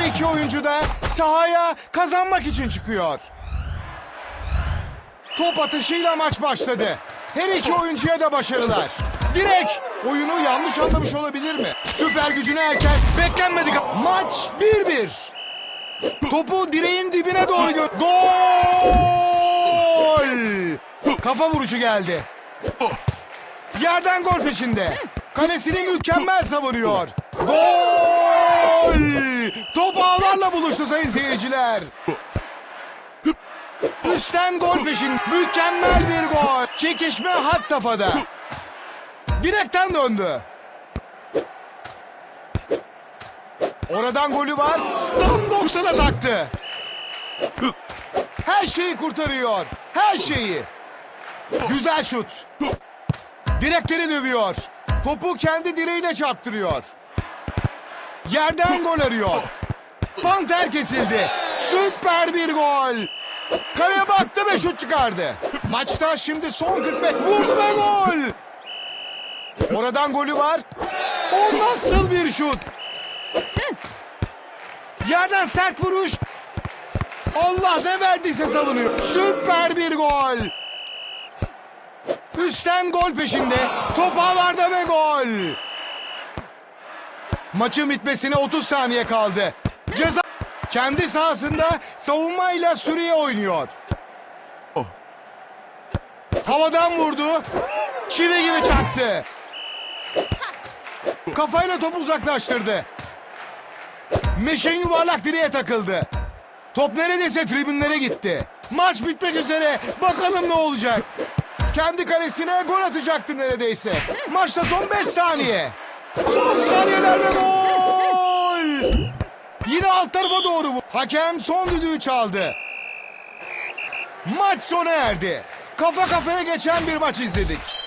iki oyuncu da sahaya kazanmak için çıkıyor. Top atışıyla maç başladı. Her iki oyuncuya da başarılar. Direk oyunu yanlış anlamış olabilir mi? Süper gücüne erken beklenmedik. Maç 1-1. Topu direğin dibine doğru gö... Gol! Kafa vuruşu geldi. Yerden gol peşinde. Kalesini mükemmel savunuyor. Gol! Top ağlarla buluştu sayın seyirciler. Üstten gol peşin. Mükemmel bir gol. Çekişme had safhada. Direkten döndü. Oradan golü var. Tam 90'a taktı. Her şeyi kurtarıyor. Her şeyi. Güzel şut. Direkleri dövüyor. Topu kendi direğine çarptırıyor. Yerden gol arıyor. Panter kesildi. Süper bir gol. Kaleye baktı ve şut çıkardı. Maçta şimdi son 45. Vurdu ve gol. Oradan golü var. O nasıl bir şut? Yerden sert vuruş. Allah ne verdiyse savunuyor. Süper bir gol. Üstten gol peşinde. Top ağlarda ve gol. Maçın bitmesine 30 saniye kaldı. Ceza kendi sahasında savunmayla sürüye oynuyor. Havadan vurdu. Çivi gibi çaktı. Kafayla topu uzaklaştırdı. Meşin yuvarlak direğe takıldı. Top neredeyse tribünlere gitti. Maç bitmek üzere. Bakalım ne olacak. Kendi kalesine gol atacaktı neredeyse. Maçta son 5 saniye. Son saniyelerde gol. Yine alt tarafa doğru vur. Hakem son düdüğü çaldı. Maç sona erdi. Kafa kafaya geçen bir maç izledik.